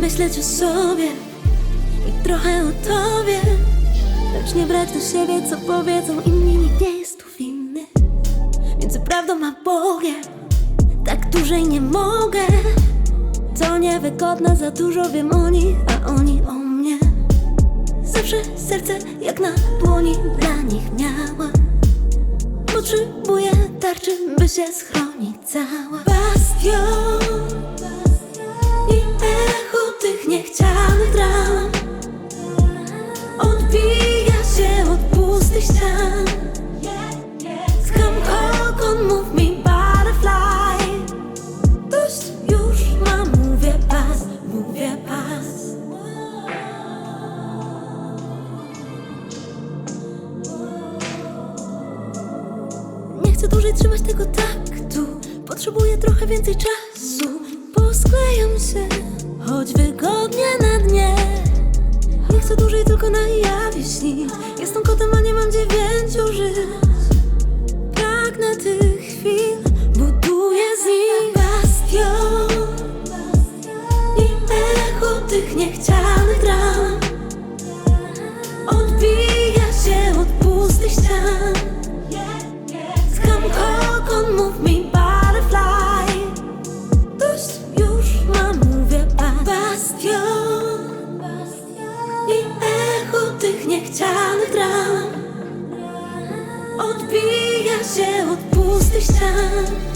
myśleć o sobie i trochę o tobie. Lecz nie brać do siebie, co powiedzą inni Nikt nie jest tu winny. Między prawdą a Bogiem Tak dłużej nie mogę. To niewygodne, za dużo wiem o nich, a oni o mnie. Zawsze serce jak na dłoni dla nich miała. Potrzebuję tarczy, by się schronić cała. Bastion chcę dłużej trzymać tego taktu. Potrzebuję trochę więcej czasu. Posklejam się, choć wygodnie na dnie. Nie chcę dłużej tylko na jawie śnić Jestem kotem, a nie mam dziewięciu żyć. Pragnę tych chwil, buduję z nich bastion. I echo tych niechcianych niechcianych dram Odbija się od pustych ścian.